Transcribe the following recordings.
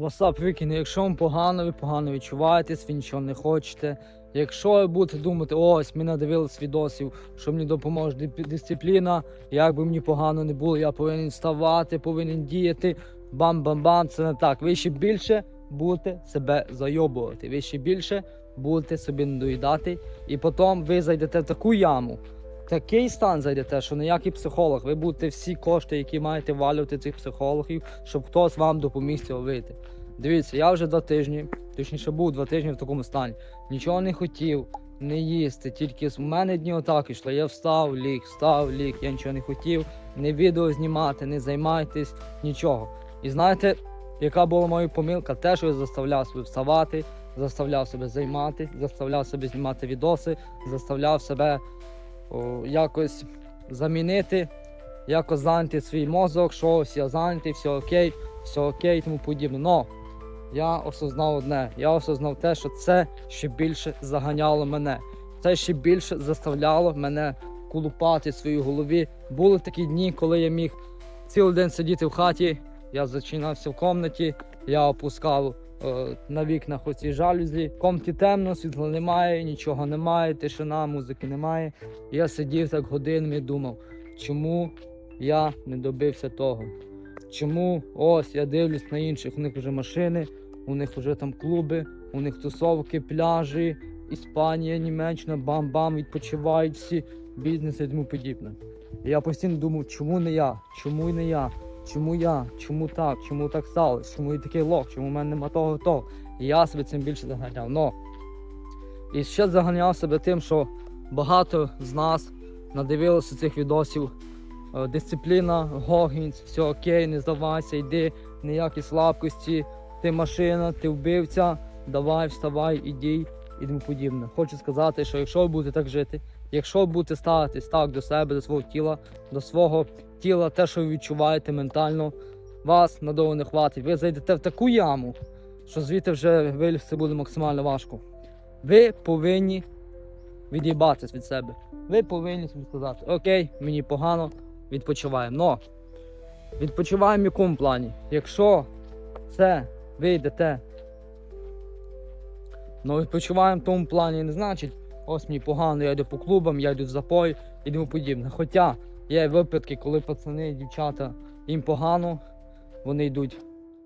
WhatsApp викине, якщо вам погано, ви погано відчуваєтесь, ви нічого не хочете. Якщо ви будете думати, ось ми надивились відосів, що мені допоможе дисципліна, як би мені погано не було, я повинен вставати, повинен діяти. Бам-бам-бам, це не так. Ви ще більше будете себе зайобувати. Ви ще більше будете собі надоїдати, і потім ви зайдете в таку яму. Такий стан зайдете, що ніякий психолог, ви будете всі кошти, які маєте валювати цих психологів, щоб хтось вам допоміг цього вийти. Дивіться, я вже два тижні, точніше був два тижні в такому стані. Нічого не хотів, не їсти, тільки з мене дні отак йшли. Я встав, ліг, встав, ліг, я нічого не хотів, не відео знімати, не займайтесь, нічого. І знаєте, яка була моя помилка? Те, що я заставляв себе вставати, заставляв себе займатися, заставляв себе знімати відоси, заставляв себе якось замінити, якось зайняти свій мозок, що я зайнятий, все окей, все окей тому подібне. Но я осознав одне, я осознав те, що це ще більше заганяло мене. Це ще більше заставляло мене кулупати в своїй голові. Були такі дні, коли я міг цілий день сидіти в хаті, я зачинався в комнаті, я опускав на вікнах оці жалюзі. В комнаті темно, світла немає, нічого немає, тишина, музики немає. Я сидів так годинами і думав, чому я не добився того. Чому ось я дивлюсь на інших, у них вже машини, у них вже там клуби, у них тусовки, пляжі, Іспанія, Німеччина, бам-бам, відпочивають всі бізнеси і тому подібне. Я постійно думав, чому не я? Чому не я? Чому я? Чому так? Чому так сталося? Чому я такий лох? Чому в мене нема того того? І я себе цим більше заганяв. Но і ще заганяв себе тим, що багато з нас надивилося цих відосів. Е, Дисципліна, Гогінс, все окей, не здавайся, йди, ніякі слабкості, ти машина, ти вбивця, давай, вставай, іди і тому подібне. Хочу сказати, що якщо ви будете так жити, якщо будете ставитись так до себе, до свого тіла, до свого тіла, те, що ви відчуваєте ментально, вас надовго не хватить. Ви зайдете в таку яму, що звідти вже вилізти буде максимально важко. Ви повинні від'їбатись від себе. Ви повинні собі сказати, окей, мені погано, відпочиваємо. Но відпочиваємо в якому плані? Якщо це ви йдете, ну відпочиваємо в тому плані не значить, ось мені погано, я йду по клубам, я йду в запой і тому подібне. Хоча є випадки, коли пацани, дівчата, їм погано, вони йдуть,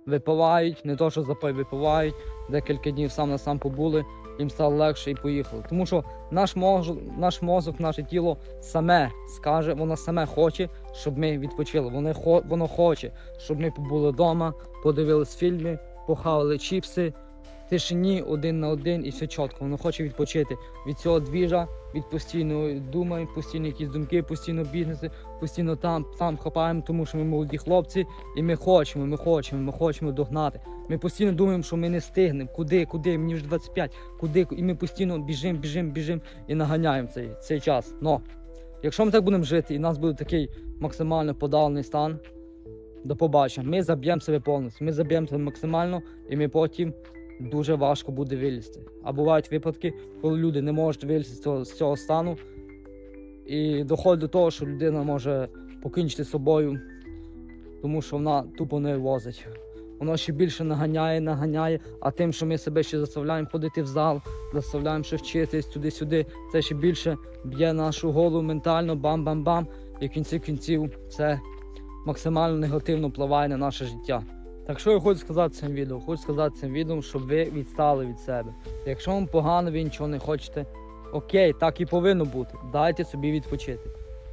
випивають, не то, що запой випивають, декілька днів сам на сам побули, їм стало легше і поїхали. Тому що наш мозок, наш мозок, наше тіло саме скаже, воно саме хоче, щоб ми відпочили. Воно, воно хоче, щоб ми побули вдома, подивились фільми, похавали чіпси, тишині один на один і все чітко. Воно хоче відпочити від цього двіжа, від постійної думи, постійні якісь думки, постійно бізнеси, постійно там, там хапаємо, тому що ми молоді хлопці, і ми хочемо, ми хочемо, ми хочемо догнати. Ми постійно думаємо, що ми не встигнемо. Куди, куди? Мені вже 25, куди? І ми постійно біжимо, біжимо, біжимо і наганяємо цей, цей час. Но якщо ми так будемо жити, і в нас буде такий максимально подавлений стан, до побачення. Ми заб'ємо себе повністю. Ми заб'ємо себе максимально, і ми потім дуже важко буде вилізти. А бувають випадки, коли люди не можуть вилізти з цього, стану, і доходить до того, що людина може покінчити з собою, тому що вона тупо не возить. Воно ще більше наганяє, наганяє, а тим, що ми себе ще заставляємо ходити в зал, заставляємо ще вчитись туди-сюди, це ще більше б'є нашу голову ментально, бам-бам-бам. І в кінці кінців це максимально негативно впливає на наше життя. Так що я хочу сказати цим відео? Хочу сказати цим відео, щоб ви відстали від себе. Якщо вам погано, ви нічого не хочете, окей, так і повинно бути. Дайте собі відпочити.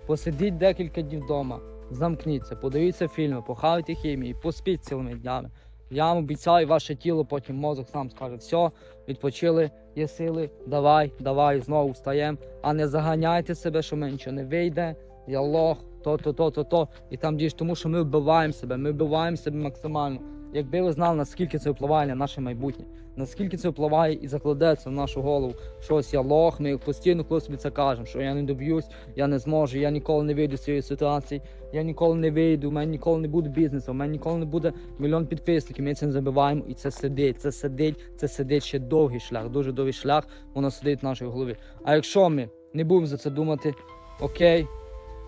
Посидіть декілька днів вдома, замкніться, подивіться фільми, похавайте хімії, поспіть цілими днями. Я вам обіцяю, ваше тіло, потім мозок сам скаже, все, відпочили, є сили, давай, давай, знову встаємо. А не заганяйте себе, що нічого не вийде, я лох, то, то, то. І там діж тому, що ми вбиваємо себе, ми вбиваємо себе максимально. Якби ви знали, наскільки це впливає на наше майбутнє, наскільки це впливає і закладеться в нашу голову, що ось я лох, ми постійно коли собі це кажемо, що я не доб'юсь, я не зможу, я ніколи не вийду з цієї ситуації, я ніколи не вийду, у мене ніколи не буде бізнесу, у мене ніколи не буде мільйон підписників. Ми цим забиваємо, і це сидить, це сидить, це сидить ще довгий шлях, дуже довгий шлях, воно сидить в нашій голові. А якщо ми не будемо за це думати, окей,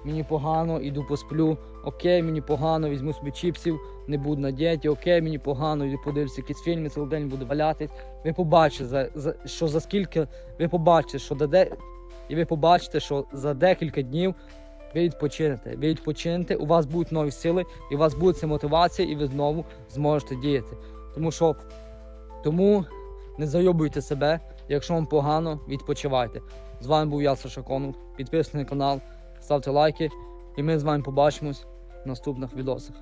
мені погано, іду посплю, окей, мені погано, візьму собі чіпсів, не буду на дієті, окей, мені погано, і подивлюся якісь фільми, цілий день буду валятись. Ви побачите, за, за, що за скільки ви побачите, що даде, і ви побачите, що за декілька днів ви відпочинете. Ви відпочинете, у вас будуть нові сили, і у вас буде ця мотивація, і ви знову зможете діяти. Тому що тому не зайобуйте себе. Якщо вам погано, відпочивайте. З вами був я, Саша Конов. Підписуйтесь на канал, ставте лайки, і ми з вами побачимось в наступних відосах.